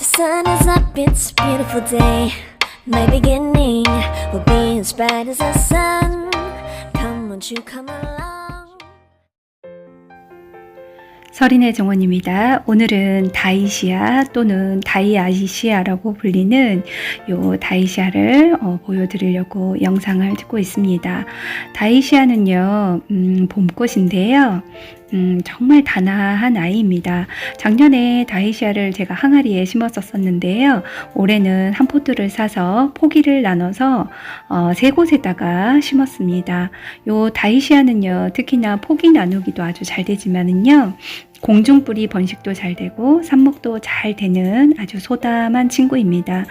The sun is up, it's a beautiful day. My beginning will be as bright as the sun. Come, won't you come along? 서린의 정원입니다. 오늘은 다이시아 또는 다이아시아라고 불리는 요 다이시아를 어, 보여드리려고 영상을 찍고 있습니다. 다이시아는요, 음, 봄꽃인데요. 음, 정말 단아한 아이입니다. 작년에 다이시아를 제가 항아리에 심었었었는데요. 올해는 한 포트를 사서 포기를 나눠서 어, 세 곳에다가 심었습니다. 요 다이시아는요, 특히나 포기 나누기도 아주 잘 되지만은요, 공중뿌리 번식도 잘 되고 삽목도 잘 되는 아주 소담한 친구입니다.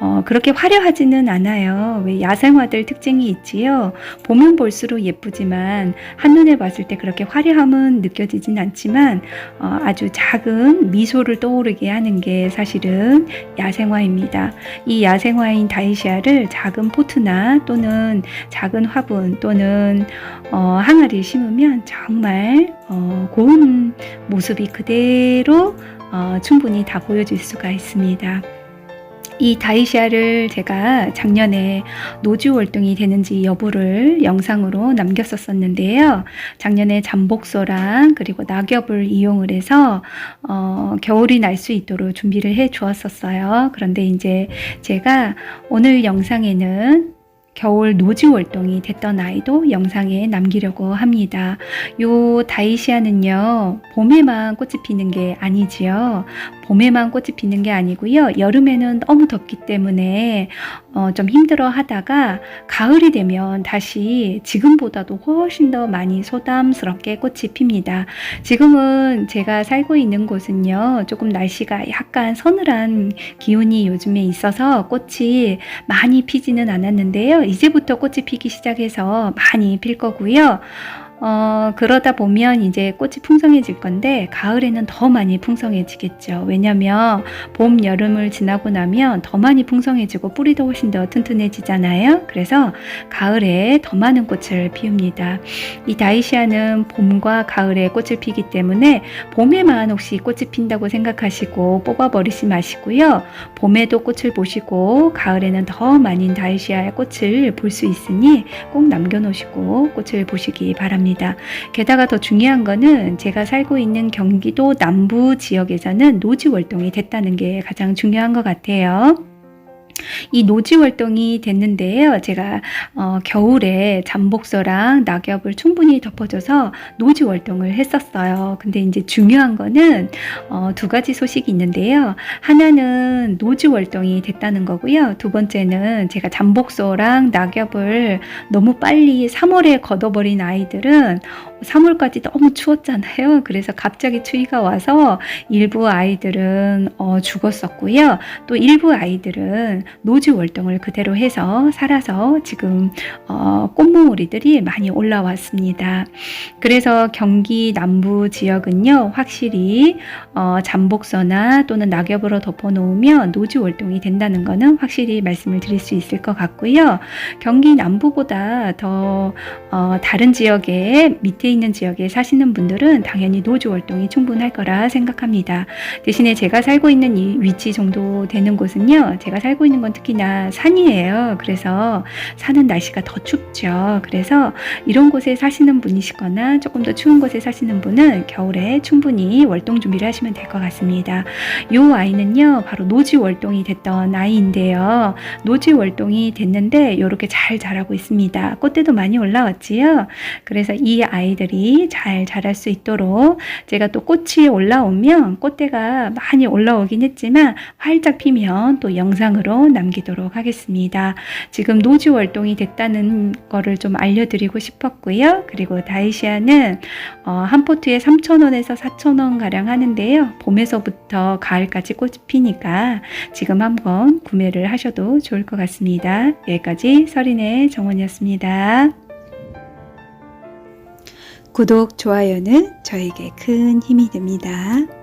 어, 그렇게 화려하지는 않아요. 왜 야생화들 특징이 있지요. 보면 볼수록 예쁘지만 한눈에 봤을 때 그렇게 화려함은 느껴지진 않지만 어, 아주 작은 미소를 떠오르게 하는 게 사실은 야생화입니다. 이 야생화인 다이시아를 작은 포트나 또는 작은 화분 또는 어, 항아리에 심으면 정말 어, 고운 모습이 그대로 어, 충분히 다 보여줄 수가 있습니다. 이 다이시아를 제가 작년에 노주 월동이 되는지 여부를 영상으로 남겼었었는데요. 작년에 잠복소랑 그리고 낙엽을 이용을 해서 어, 겨울이 날 수 있도록 준비를 해 주었었어요. 그런데 이제 제가 오늘 영상에는 겨울 노지 월동이 됐던 아이도 영상에 남기려고 합니다. 요 다이시아는요, 봄에만 꽃이 피는 게 아니지요. 봄에만 꽃이 피는 게 아니고요. 여름에는 너무 덥기 때문에 어, 좀 힘들어 하다가 가을이 되면 다시 지금보다도 훨씬 더 많이 소담스럽게 꽃이 핍니다. 지금은 제가 살고 있는 곳은요, 조금 날씨가 약간 서늘한 기운이 요즘에 있어서 꽃이 많이 피지는 않았는데요. 이제부터 꽃이 피기 시작해서 많이 필 거고요. 어, 그러다 보면 이제 꽃이 풍성해질 건데, 가을에는 더 많이 풍성해지겠죠. 왜냐면, 봄, 여름을 지나고 나면 더 많이 풍성해지고 뿌리도 훨씬 더 튼튼해지잖아요. 그래서 가을에 더 많은 꽃을 피웁니다. 이 다이시아는 봄과 가을에 꽃을 피기 때문에, 봄에만 혹시 꽃이 핀다고 생각하시고 뽑아버리지 마시고요. 봄에도 꽃을 보시고, 가을에는 더 많은 다이시아의 꽃을 볼 수 있으니 꼭 남겨놓으시고 꽃을 보시기 바랍니다. 게다가 더 중요한 거는 제가 살고 있는 경기도 남부 지역에서는 노지 월동이 됐다는 게 가장 중요한 것 같아요. 이 노지 활동이 됐는데요. 제가 어, 겨울에 잠복서랑 낙엽을 충분히 덮어줘서 노지 활동을 했었어요. 근데 이제 중요한 거는 어, 두 가지 소식이 있는데요. 하나는 노지 활동이 됐다는 거고요. 두 번째는 제가 잠복서랑 낙엽을 너무 빨리 3월에 걷어버린 아이들은 3월까지 너무 추웠잖아요. 그래서 갑자기 추위가 와서 일부 아이들은 어, 죽었었고요. 또 일부 아이들은 노지 월동을 그대로 해서 살아서 지금 어, 꽃몽우리들이 많이 올라왔습니다. 그래서 경기 남부 지역은요, 확실히 어, 잠복서나 또는 낙엽으로 덮어놓으면 노지 월동이 된다는 것은 확실히 말씀을 드릴 수 있을 것 같고요. 경기 남부보다 더 어, 다른 지역에 밑에 있는 지역에 사시는 분들은 당연히 노조 활동이 충분할 거라 생각합니다. 대신에 제가 살고 있는 이 위치 정도 되는 곳은요, 제가 살고 있는 건 특히나 산이에요. 그래서 산은 날씨가 더 춥죠. 그래서 이런 곳에 사시는 분이시거나 조금 더 추운 곳에 사시는 분은 겨울에 충분히 월동 준비를 하시면 될 것 같습니다. 이 아이는요, 바로 노지 월동이 됐던 아이인데요. 노지 월동이 됐는데 이렇게 잘 자라고 있습니다. 꽃대도 많이 올라왔지요. 그래서 이 아이들이 잘 자랄 수 있도록 제가 또 꽃이 올라오면 꽃대가 많이 올라오긴 했지만 활짝 피면 또 영상으로 남기도록 하겠습니다. 지금 노지 월동이 됐다는 거를 좀 알려드리고 싶었고요. 그리고 다이시아는 어, 한 포트에 3,000원에서 4,000원 가량 하는데요. 봄에서부터 가을까지 꽃이 피니까 지금 한번 구매를 하셔도 좋을 것 같습니다. 여기까지 서린의 정원이었습니다. 구독, 좋아요는 저에게 큰 힘이 됩니다.